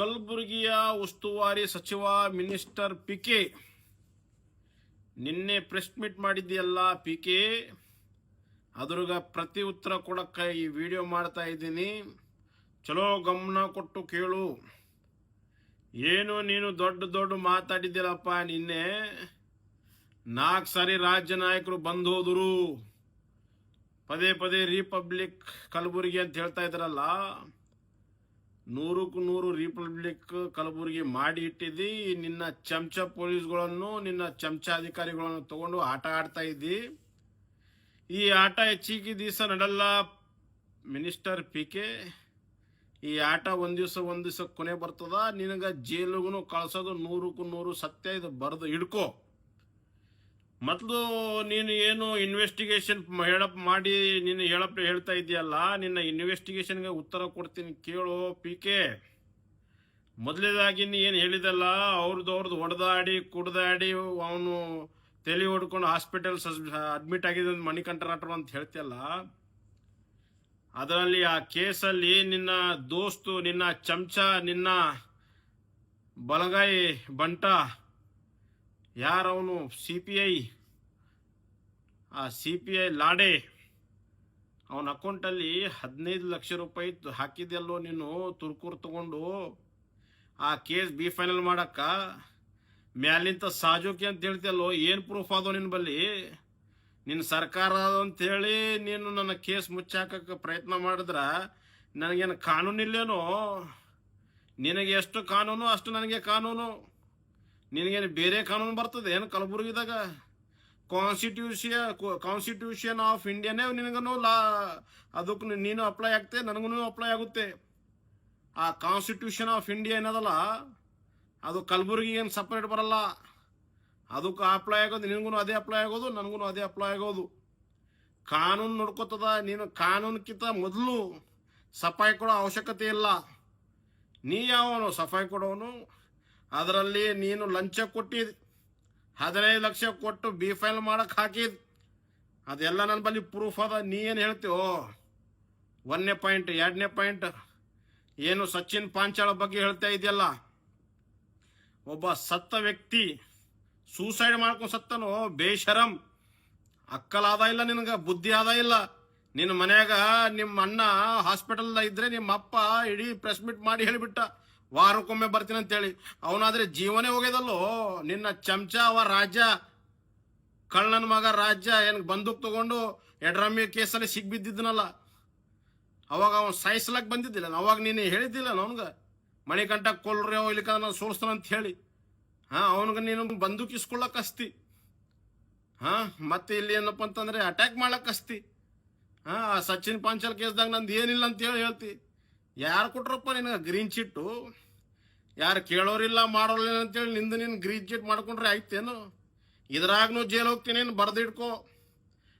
ಕಲಬುರಗಿಯ ಉಸ್ತುವಾರಿ ಸಚಿವ ಮಿನಿಸ್ಟರ್ ಪಿ ಕೆ ನಿನ್ನೆ ಪ್ರೆಸ್ ಮೀಟ್ ಮಾಡಿದ್ಯಲ್ಲ ಪಿ ಕೆ ಅದ್ರಾಗ ಪ್ರತಿ ಉತ್ತರ ಕೊಡಕ್ಕೆ ಈ ವಿಡಿಯೋ ಮಾಡ್ತಾ ಇದ್ದೀನಿ. ಚಲೋ ಗಮನ ಕೊಟ್ಟು ಕೇಳು. ಏನು ನೀನು ದೊಡ್ಡ ದೊಡ್ಡ ಮಾತಾಡಿದ್ದಿಲ್ಲಪ್ಪ ನಿನ್ನೆ? ನಾಲ್ಕು ಸಾರಿ ರಾಜ್ಯ ನಾಯಕರು ಬಂದು ಹೋದರು. ಪದೇ ಪದೇ ರಿಪಬ್ಲಿಕ್ ಕಲಬುರಗಿ ಅಂತ ಹೇಳ್ತಾ ಇದ್ರಲ್ಲ. ನೂರಕ್ಕೂ ನೂರು ರಿಪಬ್ಲಿಕ್ ಕಲಬುರಗಿ ಮಾಡಿ ಇಟ್ಟಿದ್ದಿ. ನಿನ್ನ ಚಮಚ ಪೊಲೀಸ್ಗಳನ್ನು, ನಿನ್ನ ಚಮಚ ಅಧಿಕಾರಿಗಳನ್ನು ತಗೊಂಡು ಆಟ ಆಡ್ತಾ ಇದ್ದಿ. ಈ ಆಟ ಹೆಚ್ಚಿಗೆ ದಿವಸ ನಡಲ್ಲ ಮಿನಿಸ್ಟರ್ ಪಿ ಕೆ ಈ ಆಟ ಒಂದು ದಿವಸ ಒಂದು ದಿವಸ ಕೊನೆ ಬರ್ತದ. ನಿನಗ ಜೈಲಿಗೂ ಕಳ್ಸೋದು ನೂರಕ್ಕೂ ನೂರು ಸತ್ಯ ಇದು ಬರೆದು ಹಿಡ್ಕೋ. ಮೊದಲು ನೀನು ಏನು ಇನ್ವೆಸ್ಟಿಗೇಷನ್ ಹೇಳಪ್ ಮಾಡಿ ನೀನು ಹೇಳಪ್ ಹೇಳ್ತಾ ಇದೆಯಲ್ಲ ನಿನ್ನ ಇನ್ವೆಸ್ಟಿಗೇಷನ್ಗೆ ಉತ್ತರ ಕೊಡ್ತೀನಿ ಕೇಳು ಪಿ ಕೆ ಮೊದಲೇದಾಗಿ ನೀ ಏನು ಹೇಳಿದಲ್ಲ ಅವ್ರದ್ದು ಅವ್ರದ್ದು ಹೊಡೆದಾಡಿ ಕುಡ್ದಾಡಿ, ಅವನು ತಲೆ ಹೊಡ್ಕೊಂಡು ಹಾಸ್ಪಿಟಲ್ ಅಡ್ಮಿಟ್ ಆಗಿದೆ ಅಂತ ಮಣಿಕಂಠರಾಟ್ರು ಅಂತ ಹೇಳ್ತಿಯಲ್ಲ, ಅದರಲ್ಲಿ ಆ ಕೇಸಲ್ಲಿ ನಿನ್ನ ದೋಸ್ತು, ನಿನ್ನ ಚಮಚ, ನಿನ್ನ ಬಲಗಾಯಿ ಬಂಟ, ಯಾರವನು ಸಿ ಪಿ ಐ ಆ ಸಿ ಪಿ ಐ ಲಾಡೆ. ಅವನ ಅಕೌಂಟಲ್ಲಿ ಹದಿನೈದು ಲಕ್ಷ ರೂಪಾಯಿ ಹಾಕಿದ್ಯಲ್ಲೋ ನೀನು? ತುರ್ಕೂರು ತಗೊಂಡು ಆ ಕೇಸ್ ಬಿ ಫೈನಲ್ ಮಾಡಕ್ಕ. ಮ್ಯಾಲಿಂತ ಸಾಜೋಕಿ ಅಂತ ಹೇಳ್ತಿಯಲ್ಲೋ? ಏನು ಪ್ರೂಫ್ ಅದೋ ನಿನ್ನ ಬಲ್ಲಿ? ನಿನ್ನ ಸರ್ಕಾರ ಅಂತೇಳಿ ನೀನು ನನ್ನ ಕೇಸ್ ಮುಚ್ಚಾಕಕ್ಕೆ ಪ್ರಯತ್ನ ಮಾಡಿದ್ರೆ ನನಗೇನು ಕಾನೂನಿಲ್ಲೇನೋ ನಿನಗೆ ಎಷ್ಟು ಕಾನೂನು, ಅಷ್ಟು ನನಗೆ ಕಾನೂನು. ನಿನಗೇನು ಬೇರೆ ಕಾನೂನು ಬರ್ತದೆ? ಏನು ಕಲಬುರಗಿದಾಗ? ಕಾನ್ಸ್ಟಿಟ್ಯೂಷನ್ ಕಾನ್ಸ್ಟಿಟ್ಯೂಷನ್ ಆಫ್ ಇಂಡಿಯಾನೇ ನಿನಗೂ ಲಾ, ಅದಕ್ಕೆ ನೀನು ಅಪ್ಲೈ ಆಗ್ತೆ ನನಗೂ ಅಪ್ಲೈ ಆಗುತ್ತೆ. ಆ ಕಾನ್ಸ್ಟಿಟ್ಯೂಷನ್ ಆಫ್ ಇಂಡಿಯಾ ಏನದಲ್ಲ, ಅದು ಕಲಬುರಗಿ ಏನು ಸಪ್ರೇಟ್ ಬರಲ್ಲ. ಅದಕ್ಕೆ ಅಪ್ಲೈ ಆಗೋದು ನಿನಗೂ ಅದೇ ಅಪ್ಲೈ ಆಗೋದು ನನಗೂ ಅದೇ ಅಪ್ಲೈ ಆಗೋದು. ಕಾನೂನು ನೋಡ್ಕೋತದ, ನೀನು ಕಾನೂನಕ್ಕಿಂತ ಮೊದಲು ಸಫಾಯಿ ಕೊಡೋ ಅವಶ್ಯಕತೆ ಇಲ್ಲ. ನೀ ಯಾವನು ಸಫಾಯಿ ಕೊಡೋನು? ಅದರಲ್ಲಿ ನೀನು ಲಂಚ ಕೊಟ್ಟಿದ್ ಹದಿನೈದು ಲಕ್ಷ ಕೊಟ್ಟು ಬಿ ಫೈಲ್ ಮಾಡಕ್ಕೆ ಹಾಕಿದ್. ಅದೆಲ್ಲ ನನ್ನ ಬಳಿ ಪ್ರೂಫ್ ಅದ. ನೀ ಏನು ಹೇಳ್ತೀವೋ ಒಂದನೇ ಪಾಯಿಂಟ್ ಎರಡನೇ ಪಾಯಿಂಟ್ ಏನು ಸಚಿನ್ ಪಾಂಚಾಳ ಬಗ್ಗೆ ಹೇಳ್ತಾ ಇದೆಯಲ್ಲ? ಒಬ್ಬ ಸತ್ತ ವ್ಯಕ್ತಿ ಸೂಸೈಡ್ ಮಾಡ್ಕೊಂಡು ಸತ್ತನು? ಬೇಶರಂ ಅಕ್ಕಲಾದ ಇಲ್ಲ ನಿನಗೆ, ಬುದ್ಧಿ ಆದ ಇಲ್ಲ. ನಿನ್ನ ಮನ್ಯಾಗ ನಿಮ್ಮ ಅಣ್ಣ ಹಾಸ್ಪಿಟಲ್ ಇದ್ರೆ ನಿಮ್ಮ ಅಪ್ಪ ಇಡೀ ಪ್ರೆಸ್ ಮೀಟ್ ಮಾಡಿ ಹೇಳಿಬಿಟ್ಟ. ವಾರಕ್ಕೊಮ್ಮೆ ಬರ್ತೀನಿ ಅಂತೇಳಿ. ಅವನಾದ್ರೆ ಜೀವನೇ ಹೋಗ್ಯದಲ್ಲೋ, ನಿನ್ನ ಚಮಚ ಅವ ರಾಜ ಕಳ್ಳನ ಮಗ ರಾಜ್ಯ, ಏನ್ ಬಂದೂಕ್ ತಗೊಂಡು ಎಡ್ರಮ್ಮಿ ಕೇಸಲ್ಲಿ ಸಿಗ್ಬಿದ್ದಿದ್ನಲ್ಲ ಅವಾಗ ಅವನು ಸಾಯಿಸ್ಲಕ್ ಬಂದಿದ್ದಿಲ್ಲ. ಅವಾಗ ನೀನು ಹೇಳಿದ್ದಿಲ್ಲ ಅವನ್ಗ ಮಣಿಕಂಠ ಕೊಲ್ರಿ ಇಲ್ಲಿಕ ನಾನು ಸೋಲಿಸ್ತಾನ ಅಂತ ಹೇಳಿ. ಹಾ, ಅವನಿಗೆ ನೀನು ಬಂದೂಕ್ ಇಸ್ಕೊಳ್ಳಕ್ ಹಸ್ತಿ ಹಾ, ಮತ್ತೆ ಇಲ್ಲಿ ಏನಪ್ಪ ಅಂತಂದ್ರೆ ಅಟ್ಯಾಕ್ ಮಾಡಕ್ ಅಸ್ತಿ. ಹಾ ಸಚಿನ್ ಪಾಂಚಾಲ್ ಕೇಸ್ದಾಗ ನಂದು ಏನಿಲ್ಲ ಅಂತ ಹೇಳಿ ಹೇಳ್ತಿ. ಯಾರು ಕೊಟ್ರಪ್ಪ ನಿನಗೆ ಗ್ರೀನ್ ಚಿಟ್ಟು ಯಾರು ಕೇಳೋರಿಲ್ಲ, ಮಾಡೋರಿಲ್ಲ ಅಂತೇಳಿ ನಿಂದು ನೀನು ಗ್ರೀನ್ ಚಿಟ್ ಮಾಡ್ಕೊಂಡ್ರೆ ಆಯ್ತೇನು? ಇದ್ರಾಗೂ ಜೈಲು ಹೋಗ್ತೀನಿ ಬರ್ದಿಡ್ಕೋ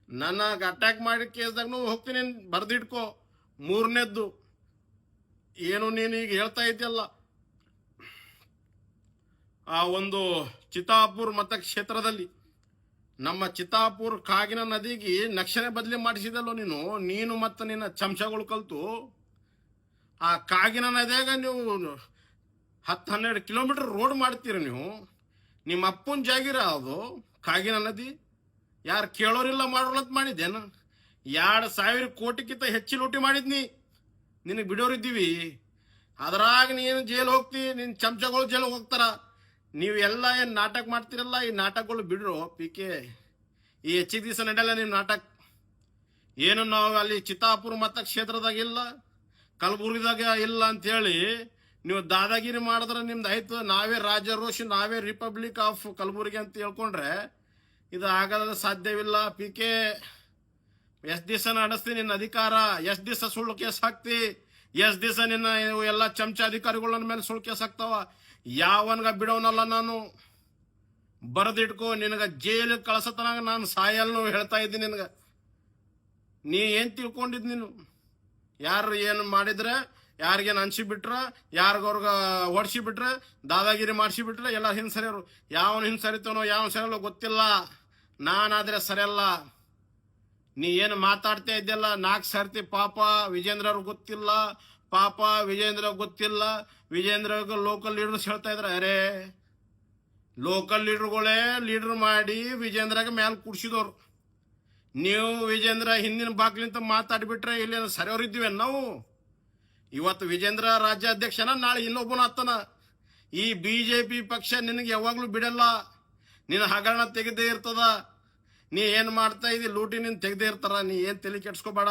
ನನಗೆ ಅಟ್ಯಾಕ್ ಮಾಡಿ ಕೇಸ್ದಾಗ್ನು ಹೋಗ್ತೀನಿ ಬರ್ದಿಡ್ಕೋ ಮೂರನೇದ್ದು. ಏನು ನೀನು ಈಗ ಹೇಳ್ತಾ ಇದೆಯಲ್ಲ? ಆ ಒಂದು ಚಿತಾಪುರ್ ಮತಕ್ಷೇತ್ರದಲ್ಲಿ ನಮ್ಮ ಚಿತಾಪುರ್ ಕಾಗಿನ ನದಿಗೆ ನಕ್ಷೆ ಬದಲಿ ಮಾಡಿಸಿದಲ್ಲೋ ನೀನು? ನೀನು ಮತ್ತು ನಿನ್ನ ಚಮಚಗಳು ಕಲ್ತು? ಆ ಕಾಗಿನ ನದಿಯಾಗ ನೀವು ಹತ್ತು ಹನ್ನೆರಡು ಕಿಲೋಮೀಟರ್ ರೋಡ್ ಮಾಡ್ತೀರಿ ನೀವು. ನಿಮ್ಮ ಅಪ್ಪನ ಜಾಗಿರ ಅದು, ಕಾಗಿನ ನದಿ. ಯಾರು ಕೇಳೋರಿಲ್ಲ ಮಾಡೋಲ್ಲ ಅಂತ ಮಾಡಿದ್ದೇನು? ಎರಡು ಸಾವಿರ ಕೋಟಿಗಿಂತ ಹೆಚ್ಚು ಲೂಟಿ ಮಾಡಿದ್ನಿ. ನಿನಗೆ ಬಿಡೋರಿದ್ದೀವಿ. ಅದ್ರಾಗ ನೀನು ಜೈಲು ಹೋಗ್ತಿ ನಿನ್ನ ಚಮಚಗಳು ಜೈಲು ಹೋಗ್ತಾರ. ನೀವು ಎಲ್ಲ ಏನು ನಾಟಕ ಮಾಡ್ತಿರಲ್ಲ, ಈ ನಾಟಕಗಳು ಬಿಡ್ರು ಪಿ ಕೆ. ಈ ಹೆಚ್ಚಿಗೆ ದಿವಸ ನಡೆಯಲ್ಲ ನಿಮ್ಮ ನಾಟಕ. ಏನು ನಾವು ಅಲ್ಲಿ ಚಿತ್ತಾಪುರ ಮತ ಇಲ್ಲ. ಕಲಬುರ್ಗಿದಾಗ ಇಲ್ಲ ಅಂತೇಳಿ ನೀವು ದಾದಾಗಿರಿ ಮಾಡಿದ್ರೆ ನಿಮ್ದು ಆಯ್ತು. ನಾವೇ ರಾಜರೋಷಿ ನಾವೇ ರಿಪಬ್ಲಿಕ್ ಆಫ್ ಕಲಬುರ್ಗಿ ಅಂತ ಹೇಳ್ಕೊಂಡ್ರೆ ಇದು ಆಗದ ಸಾಧ್ಯವಿಲ್ಲ. ಪಿ ಕೆ ಎಷ್ಟು ದಿವಸ ನಡೆಸ್ತಿ ನಿನ್ನ ಅಧಿಕಾರ ಎಷ್ಟು ದಿವಸ ಸುಳ್ಳು ಕೇಸ್ ಹಾಕ್ತಿ ಎಷ್ಟು ದಿವಸ ನಿನ್ನ ಎಲ್ಲ ಚಮಚ ಅಧಿಕಾರಿಗಳ ಮೇಲೆ ಸುಳ್ಳು ಕೇಸ್ ಹಾಕ್ತಾವ. ಯಾವನ್ಗ ಬಿಡೋನಲ್ಲ ನಾನು? ಬರೆದಿಟ್ಕೋ, ನಿನಗ ಜೈಲು ಕಳ್ಸತನಾಗ ನಾನು ಸಾಯಲ್ನು ಹೇಳ್ತಾ ಇದ್ದೀನಿ ನಿನಗೆ. ನೀ ಏನ್ ತಿಳ್ಕೊಂಡಿದ್ ನೀನು? ಯಾರು ಏನು ಮಾಡಿದ್ರೆ ಯಾರಿಗೇನು ಅನ್ಸಿ ಬಿಟ್ರ ಯಾರಿಗವ್ರಿಗೆ ಹೊಡ್ಸಿ ಬಿಟ್ರ, ದಾದಾಗಿರಿ ಮಾಡಿಸಿ ಬಿಟ್ರೆ, ಎಲ್ಲ ಹಿಂಸರಿಯರು ಯಾವ ಹಿಂಸರಿತನೋ ಯಾವ ಸರಿಯಲ್ಲೋ ಗೊತ್ತಿಲ್ಲ. ನಾನಾದ್ರೆ ಸರಿಯಲ್ಲ. ನೀ ಏನು ಮಾತಾಡ್ತಾ ಇದ್ದೆಲ್ಲ ನಾಲ್ಕು ಸರ್ತಿ ಪಾಪ ವಿಜೇಂದ್ರ ಅವ್ರಿಗೆ ಗೊತ್ತಿಲ್ಲ, ಪಾಪ ವಿಜೇಂದ್ರ ಗೊತ್ತಿಲ್ಲ. ವಿಜೇಂದ್ರ ಲೋಕಲ್ ಲೀಡರ್ಸ್ ಹೇಳ್ತಾ ಇದ್ರ, ಅರೇ ಲೋಕಲ್ ಲೀಡರ್ಗಳೇ ಲೀಡರ್ ಮಾಡಿ ವಿಜೇಂದ್ರಾಗ ಮ್ಯಾಲ ಕೂಡ್ಸಿದವ್ರು. ನೀವು ವಿಜೇಂದ್ರ ಹಿಂದಿನ ಬಾಗ್ಲಿಂತ ಮಾತಾಡ್ಬಿಟ್ರೆ ಇಲ್ಲಿ ಸರಿಯವರಿದ್ದೀವಿ ನಾವು. ಇವತ್ತು ವಿಜೇಂದ್ರ ರಾಜ್ಯಾಧ್ಯಕ್ಷನ ನಾಳೆ ಇನ್ನೊಬ್ಬನ ಆತನ ಈ ಬಿಜೆಪಿ ಪಕ್ಷ ನಿನಗೆ ಯಾವಾಗಲೂ ಬಿಡಲ್ಲ. ನಿನ್ನ ಹಗರಣ ತೆಗೆದೇ ಇರ್ತದ. ನೀ ಏನ್ ಮಾಡ್ತಾ ಇದ್ದಿ ಲೂಟಿ ನಿನ್ ತೆಗ್ದೇ ಇರ್ತಾರ. ನೀ ಏನ್ ತಲೆ ಕೆಡ್ಸ್ಕೋಬೇಡ.